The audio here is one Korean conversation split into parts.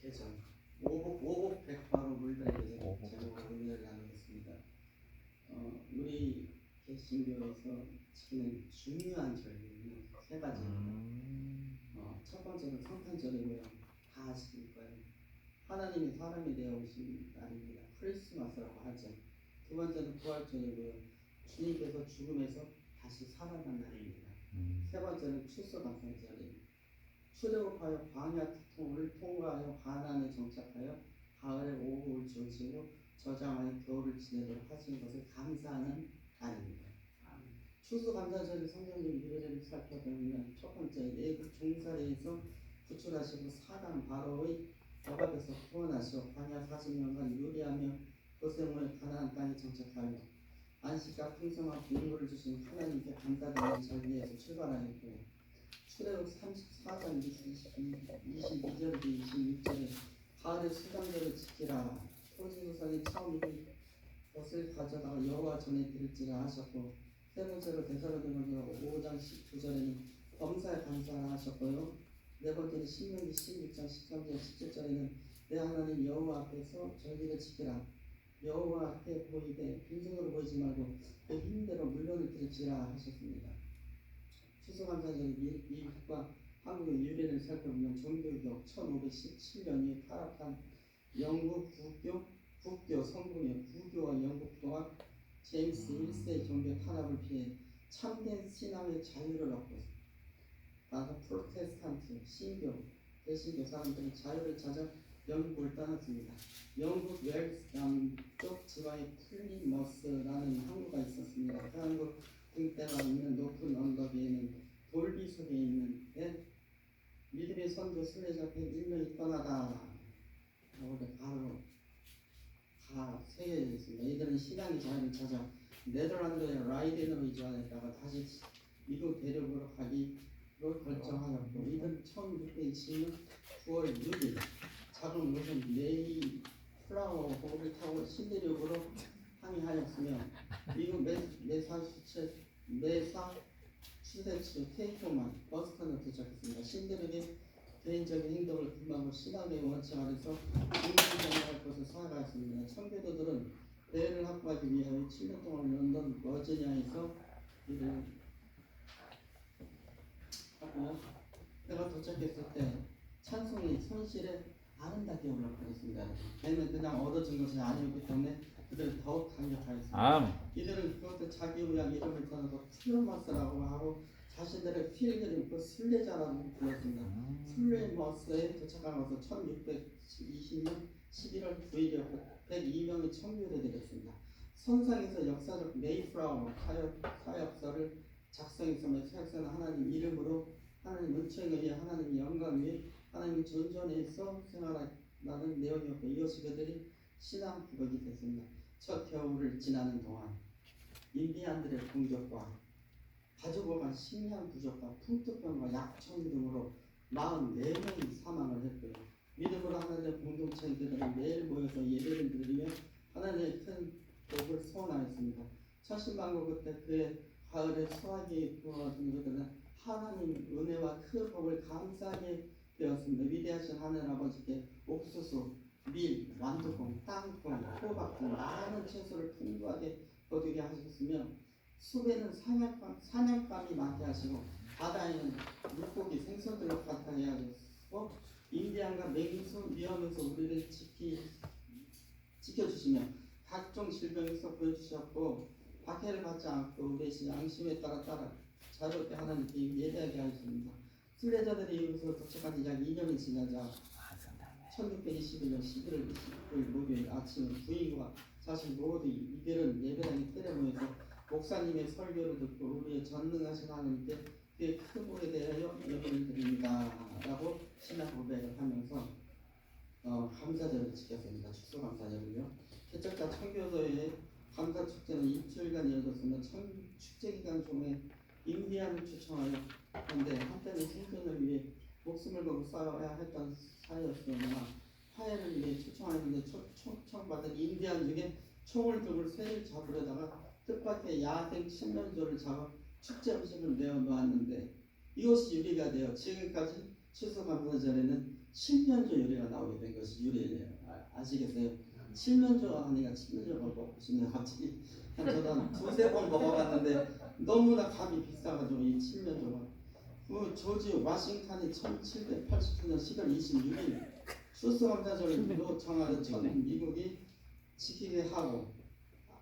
개정 오복 오복 백화로 물들에서 오복 제목으로 은혜를 나누겠습니다. 어, 우리 개신교에서 지키는 중요한 절기는 세 가지입니다. 음. 어, 첫 번째는 성탄절이고요. 다 아실 거예요. 하나님이 사람이 되어 오신 날입니다. 크리스마스라고 하죠. 두 번째는 부활절이고요. 주님께서 죽음에서 다시 살아난 날입니다. 음. 세 번째는 추수감사절입니다. 출애굽하여 광야 통을 통과하여 가나안에 정착하여 가을의 오후를 중심으로 저장하여 겨울을 지내도록 하신 것을 감사하는 날입니다. 추수감사절이 성경적 유대절을 시작하면 첫 번째 예국 종살이에서 구출하시고 사단 바로의 억압에서 구원하시어 광야 40년간 유리하며 고생을 가나안 땅에 정착하며 안식과 풍성한 공물을 주신 하나님께 감사드리는 자리에서 출발하였고 19, 34장 22절부터 26절에 가을의 수장대를 지키라. 토지 구상이 처음인 것을 가져다가 여호와 전에 들을지라 하셨고 세 번째로 대사로되면 5장 19절에는 범사에 감사라 하셨고요. 네 번째는 신명기 16장 13절 17절에는 내 하나님 여호와 앞에서 절기를 지키라. 여호와 앞에 보이되 빈손으로 보이지 말고 그 힘대로 물건을 드릴지라 하셨습니다. 추수감사절 미국과 한국의 유래를 살펴보면 종교개혁 1517년에 타락한 영국 국교 국교 성공의 구교와 영국 또한 제임스 1세 종교 탄압을 피해 참된 신앙의 자유를 얻고 나서 프로테스탄트 신교 대신교 사람들은 자유를 찾아 영국을 떠났습니다. 영국 웰스 남쪽 지방에 플리머스라는 항구가 있었습니다. 그 항구 등대가 있는 높은 언덕 위에는 돌비 속에 있는 예? 믿음의 선조 순례자 101명이 떠나다 오늘 바로 다 세계에 있습니다. 이들은 신앙의 자유를 찾아 네덜란드의 라이덴으로 이주하였다가 다시 미국 대륙으로 가기로 결정하였고 이들은 1620년 9월 6일 작은 무슨 메이 플라워 호를 타고 신대륙으로 항해하였으며 미국 메사추세츠 테이크만 버스턴에 도착했습니다. 신대륙의 개인적인 행동을 금하고 신앙의 원칙 아래서 인간정할 것을 살아갔습니다. 청교도들은 대회를 확보하기 위하여 7년 동안 런던 버지니아에서 일을 하고요. 내가 도착했을 때 찬송이 손실에 아름답게 올라가겠습니다. 걔는 그냥 얻어진 것이 아니었기 때문에 그들은 더욱 강력하였습니다. 암. 이들은 그것도 자기 우양 이름을 떠나서 플로마스라고 하고 자신들의 필기를 입고 순례자라고 불렀습니다. 플레머스에 도착한 것은 1620년 11월 9일이었고 102명의 청교도들이 됐습니다. 선상에서 역사적 메이플라워 사역, 사역서를 작성했으며 사역서는 하나님 이름으로 하나님 은총에 의해 하나님 영광 위에 하나님 존전에서 생활하는 내용이었고 이것이 그들이 신앙 부각이 됐습니다. 첫 겨울을 지나는 동안 인디안들의 공격과 가족을 간 식량 부족과 풍토병과 약청 등으로 44명이 사망을 했고요. 믿음으로 하나님의 공동체들은 매일 모여서 예배를 드리며 하나님의 큰 복을 소원하였습니다. 천신만고 그때 그의 가을에 수확이 부어진 그들은 하나님 은혜와 큰 복을 감사하게 되었습니다. 위대하신 하늘 아버지께 옥수수, 밀, 완두콩, 땅콩, 호박 등 많은 채소를 풍부하게 거두게 하셨으며 숲에는 사냥감, 사냥감이 많게 하시고 바다에는 물고기, 생선들을 가득하게 하셨고 인디안과 맹수 위험에서 우리를 지키, 지켜주시며 각종 질병에서 보여주셨고 박해를 받지 않고 우리의 양심에 따라 따라 자유롭게 하나님께 예배하게 하셨습니다. 순례자들이 이곳으로 도착한 지 약 2년이 지나자 1621년 11월 29일 목요일 아침 부인과 자신 모두 이들은 예배당에 틀에 모여서 목사님의 설교를 듣고 우리의 전능하신 하나님께 그의 크복에 대하여 예배를 드립니다. 라고 신앙 고백을 하면서 어, 감사절을 지켰습니다. 축소 감사절을요. 개척자 청교도의 감사 축제는 일주일간 이어졌으며 청, 축제 기간 중에 인디안을 추청하여 한데 한때는 생존을 위해 목숨을 걸고 싸워야 했던 사이였으나 화해를 위해 초청하였는데 초, 초청받은 인디안 중에 총을 들고 새를 잡으려다가 뜻밖의 야생 칠면조를 잡아 축제 음식을 내어 놓았는데 이것이 유리가 되어 지금까지 추수감사절에는 칠면조 요리가 나오게 된 것이 유래예요. 아, 아시겠어요? 칠면조가 하니까 칠면조가 싶네요. 갑자기 한 저도 한 두세 번 먹어봤는데 너무나 값이 비싸가지고 이 칠면조가 그 조지 워싱턴이 1789년 10월 26일 추수감사절을 요청하는 전 미국이 지키게 하고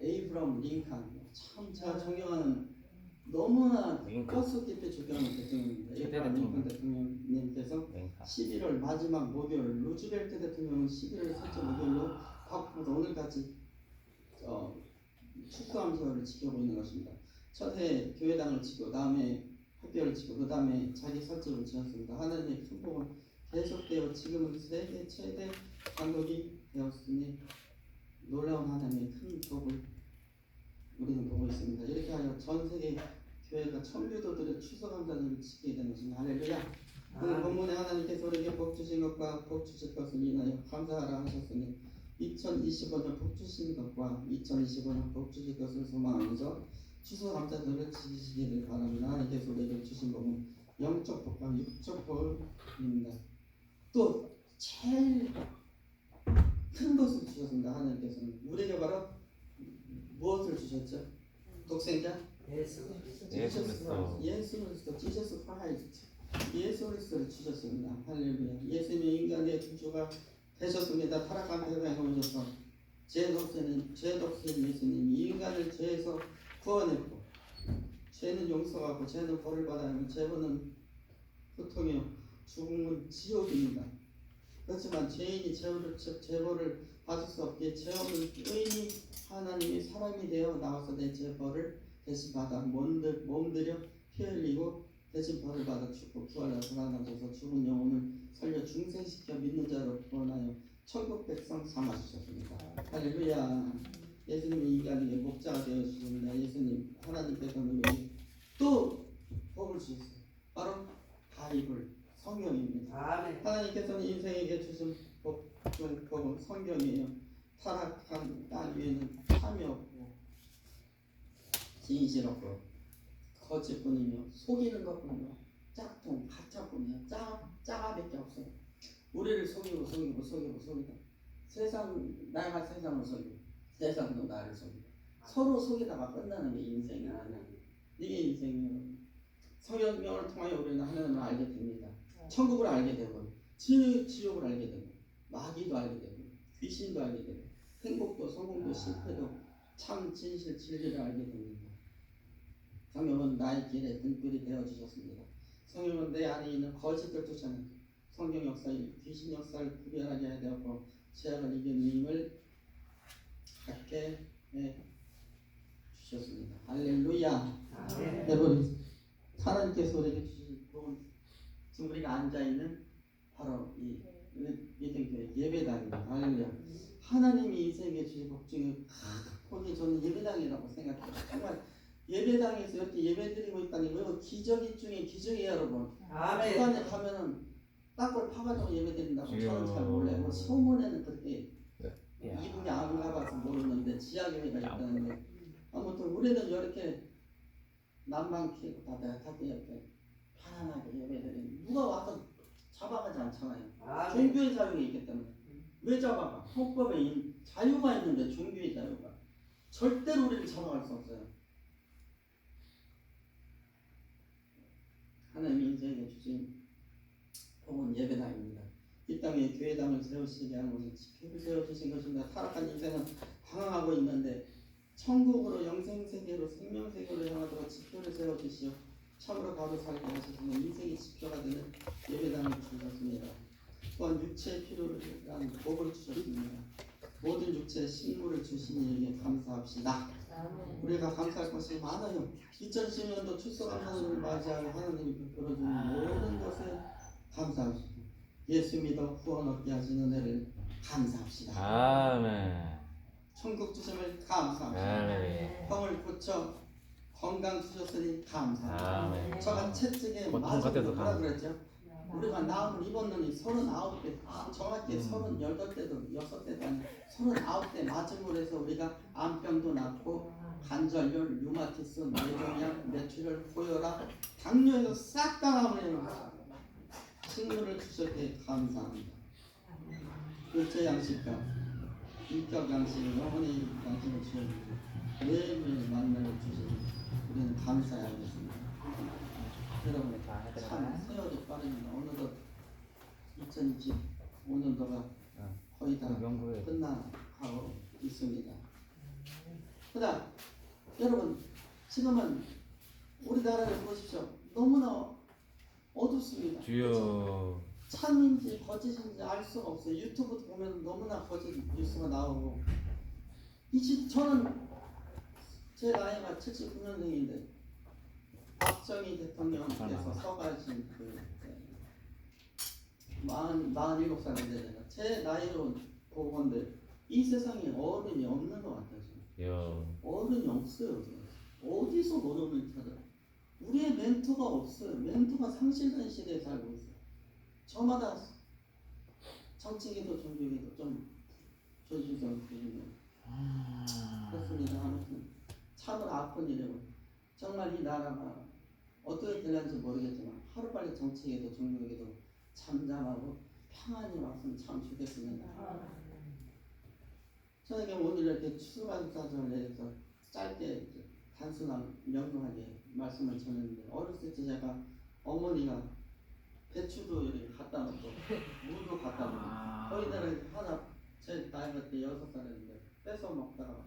에이브럼 링컨 참 제가 존경하는 너무나 깊이 존경하는 대통령입니다. 에이브럼 링컨 대통령. 대통령님께서 맹카. 11월 마지막 목요일 루즈벨트 대통령은 11월 셋째 목요일로 바꾸어서 오늘까지 어, 축구함서를 지켜고 있는 것입니다. 첫해 교회당을 지고 다음에 학교를 지고 그 다음에 자기 설정을 지었습니다. 하나님의 큰 복은 계속되어 지금은 세계 최대 강국이 되었으니 놀라운 하나님의 큰 복을 우리는 보고 있습니다. 이렇게 하여 전 세계 교회가 청교도들의 추수감사절을 지키게 되는 것입니다. 할렐루야. 오늘 본문에 하나님께서 우리에게 복 주신 것과 복 주실 것을 인하여 감사하라 하셨으니 2025년 복 주신 것과 2025년 복 주실 것을 소망하면서 추수감사절을 지키시기를 바랍니다. 하나님께서 주신 복은 영적 복과 육적 복입니다. 또 제일 큰 것을 주셨습니다. 하나님께서는 우리에게 바로 무엇을 주셨죠? 독생자 예수 그리스도. 예수 그리스도 지저스 크라이스트 예수 그리스도를 주셨습니다. 할렐루야. 예수님이 인간의 구주가 되셨습니다. 타락한 세상에 오셔서 죄 없애는 죄 없애는 예수님이 인간을 죄에서 구원했고 죄는 용서하고 죄는 벌을 받아야 하면 죄는 고통이요 죽음은 지옥입니다. 그렇지만 죄인이 죄를 죄벌을 받을 수 없기에 죄 없는 의인이 하나님이 사람이 되어 나와서 내 죄벌을 대신 받아 몸들, 몸들여 피 흘리고 대신 벌을 받아 죽고 부활하여 살아나셔서 죽은 영혼을 살려 중생시켜 믿는 자로 구원하여 천국 백성 삼아 주셨습니다. 할렐루야. 예수님이 인간에게 목자가 되어 주셨습니다. 예수님 하나님께서는 우리에게 또 복을 주셨어요. 바로 바이블 성경입니다. 아멘 하나님께서는 인생에게 주신 복, 중 복은 성경이에요. 타락한 땅 위에는 참이 없고 진실 없고 거짓뿐이며 속이는 것뿐이며 짝퉁 가짜뿐이야. 짜 짜가밖에 없어요. 우리를 속이고 속이고 속이고 속이다. 세상 나가 세상을 속이고 세상도 나를 속이고 서로 속이다가 끝나는 게 인생이야. 이게 인생이에요. 성경을 통하여 우리는 하나님을 알게 됩니다. 천국을 알게 되고 지, 지옥을 알게 되고 마귀도 알게 되고 귀신도 알게 되고 행복도 성공도 실패도 참 진실 진리를 알게 됩니다. 성경은 나의 길에 등불이 되어 주셨습니다. 성경은 내 안에 있는 거짓을 쫓아내 성경 역사의 귀신 역사를 구별하게 되었고 죄악을 힘을 갖게 해 주셨습니다. 할렐루야. 여러분 하나님께서 우리에게 주신 복은 지금 우리가 앉아 있는 바로 이 예정교회 예배당입니다. 할렐루야. 하나님이 인생에 주신 복 중에 복이 저는 예배당이라고 생각해요. 정말 예배당에서 이렇게 예배드리고 있다니 뭐 기적이 중에 기적이에요, 여러분. 아멘 주간에 가면은 땅굴 파가지고 예배드린다고 저는 잘. 몰라요. 뭐 소문에는 그렇게 야. 이분이 안 가봐서 모르는데 지하교회가 있다는데 아무튼 우리는 이렇게 바다에 탁 이렇게 편안하게 예배드리는 누가 와서 잡아가지 않잖아요. 아멘 종교의 자유가 있기 때문에 왜 잡아가? 헌법에 이 자유가 있는데 종교의 자유가 절대로 우리를 잡아갈 수 없어요. 하나님이 인생에 주신. 이 땅에 교회당을 세우시게 하는 것은 세워주신 것입니다. 타락한 인생은 방황하고 있는데 천국으로 영생 세계로 생명 세계로 향하도록 지표를 세워주시어 참으로 바로 살게 하시는 인생의 지표가 되는 예배당을 주셨습니다. 또한 육체의 필요를 위한 복을 주셨습니다. 모든 육체의 식물을 주신 이에게 감사합시다. 우리가 감사할 것이 많아요. 2010년도 추수감사절을 맞이하여 하나님이 베풀어주는 모든 것에 감사합시다. 예수 믿어 구원 얻게 하시는 은혜를 감사합시다. 아멘. 천국 주심을 감사합시다. 할렐루야. 병을 고쳐 건강 주셨으니 감사합니다. 아멘. 저가 채찍에 고통 맞은 같아서 뭐라 감- 그랬죠? 우리가 나음을 입었느니 서른아홉 대 정확히 음. 서른여덟 대도 여섯 대도 아니 서른아홉 대 맞음으로 해서 우리가 암병도 낫고 관절염, 류마티스, 뇌종양, 뇌출혈, 고혈압, 당뇨에서 싹 다 나오네요. 식물을 주셨기에 감사합니다. 일제 양식과 인격 양식을 영혼의 양식을 주셨는데 매일매일 만나를 주시니 우리는 감사해야 하겠습니다. 여러분. 참 세월이 빠릅니다. 어느덧 2025년도가 어. 거의 다 끝나가고 있습니다. 그다음 여러분 지금은 우리나라를 보십시오. 너무나 어둡습니다. 주여 참인지 거짓인지 알 수가 없어요. 유튜브 보면 너무나 거짓 뉴스가 나오고 이제 저는 제 나이가 79년생인데 박정희 대통령께서? 서가신 그 마흔 마흔 일곱 살인데 제가 제 나이로 보건데 이 세상에 어른이 없는 것 같아요. 어른이 없어요. 어디서 노름을 찾아? 우리의 멘토가 없어요. 멘토가 상실된 시대에 살고 있어요. 저마다 정치계도 종교계도 좀 조심스러운 부분이 그렇습니다. 아무튼 참으로 아픈 일이고 정말 이 나라가 어떻게 될는지 모르겠지만 하루빨리 정치계도 종교계도 잠잠하고 평안이 왔으면 참 좋겠습니다. 저에게 오늘 이렇게 추수감사절을 내려서 짧게 단순한 명료하게 말씀을 전했는데 어렸을 때 제가 어머니가 배추도 이렇게 갖다 놓고 무도 갖다 놓고 거기다가 하나 제 나이가 때 여섯 살이었는데 뺏어 먹다가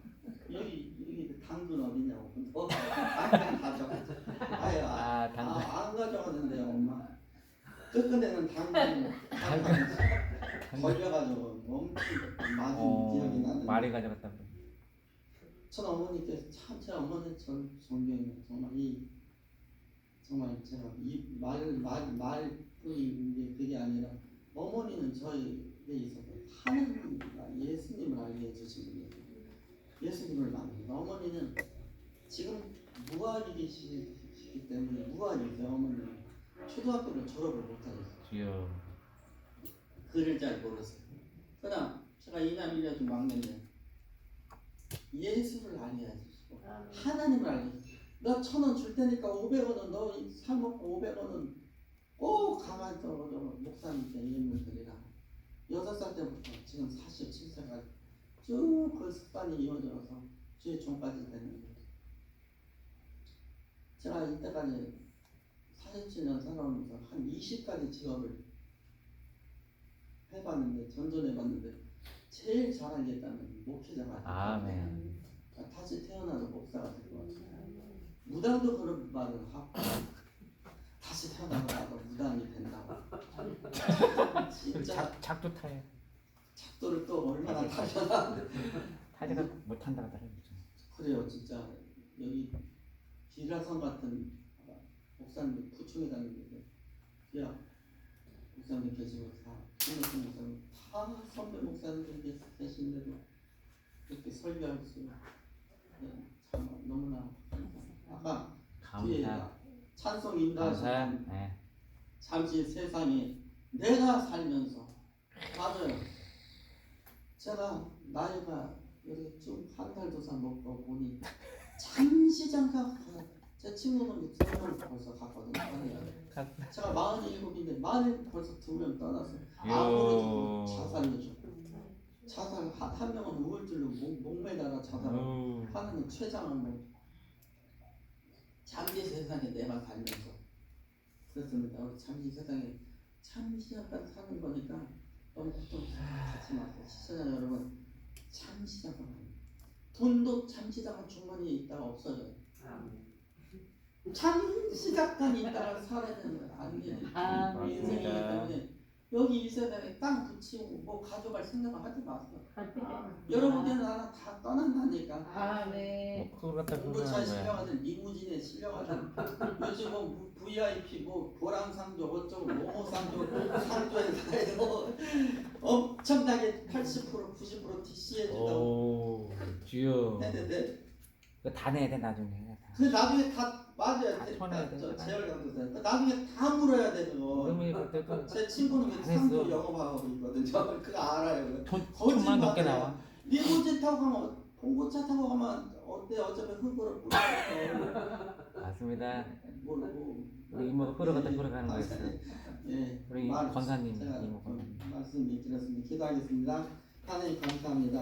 여기 여기 당근 어디냐고 너 당근 가져가자 아유 아, 아 아, 안 가져갔는데요 엄마. 끝끝내는 당근 당근. 걸려가지고 엄청 맞은 기억이 어, 나는데. 말이 가져갔다 전 어머니께서 참 제 어머니 전 존경해요. 정말 이 정말 제가 이말말말 뿐인 그게 아니라 어머니는 저에게 있어서 하나님 예수님을 알게 해주신 분이에요. 예수님을 만납니다. 어머니는 지금 무학이시기 때문에 무학이세요. 어머니는 초등학교를 졸업을 못하셨어요. 글을 잘 모르세요. 그러나 제가 이남 일녀중 막내인데 예수를 알게 해주시고 하나님을 해주시고 너천 원 줄 테니까 500원은 너사 먹고 500원은 꼭 가만히 떨어져. 목사님께 예물 드리라. 여섯 살 때부터 지금 47세까지 쭉 그 습관이 이어져서 주의 종까지 됐는데 제가 이때까지 47년 살아오면서 한 20가지 직업을 해봤는데 전전해봤는데 제일 잘하겠다는 목회자가 아멘. 다시 태어나서 목사가 될 것 같아요. 무당도 그런 말을 하고 다시 태어나서 나도 무당이 된다고. 진짜 작, 작두 타요. 작도를 또 얼마나 타셔나 타지가 못한다고 하더라고요 그래요 진짜. 여기 비라성 같은 목사님 부총회 다니는데 야 목사님 계시고 다 김덕수 목사님 다 선배 목사님들 계신데도 이렇게 설교할 수 네, 참 너무나 아까 뒤에 찬송 인도하신 네. 잠시 세상에 내가 살면서 맞아요. 제가 나이가 이렇게 좀한달 두살 먹고 보니 잠시 잠깐 제 친구는 두명 벌써 갔거든요. 하늘에. 제가 마흔일곱인데 마흔 벌써 두 명 떠났어요. 아무래도 자살로 죽고 자살 한, 한 명은 우울증로 목, 목매다가 자살하고 오, 하나는 췌장을 뭐 잠시 세상에 내가 살면서 그렇습니다. 우리 잠시 세상에 잠시 잠깐 사는 거니까 너무 걱정 갖지 마세요. 시청자 여러분 잠시 잠깐 돈도 잠시 잠깐 주머니에 있다가 없어져요. 잠시 잠깐 있다가 사라야 되는 거예요. 아니 아멘. 인생이기 때문에 여기 이 세상에 땅 붙이고 뭐 가져갈 생각을 하지 마세요. 여러분들은 하나 다 떠난다니까. 아멘. 뭐 그걸 갖다 공부차에 그러는 거야 실려가든 리무진에 실려가든 요즘 뭐 VIP 뭐 보람상조 어쩌고 모모상조 상조에 가야 뭐 엄청나게 80% 90% DC 해준다고 오 주여 했는데 이거 다 내야 돼 나중에 그 나중에 다. 다 대- 쳐내야 다- 돼. 저 재활 강도사. 그 나중에 다 물어야 거. 그러면 그때도 제 친구는 그안 했어. 영업하고 있거든요. 그거 알아요. 거짓말이야. 천만 원 넘게 나와 리무진 타고 가면 봉고차 타고 가면 어때 어차피 흙으로 뿌리고 맞습니다 모르고 우리 이모도 흐르가다 흐르가는 거 있어. 예, 우리 말- 권사님 제가 이모 좀 권사님. 말씀 드렸습니다. 기도하겠습니다. 하나님 감사합니다.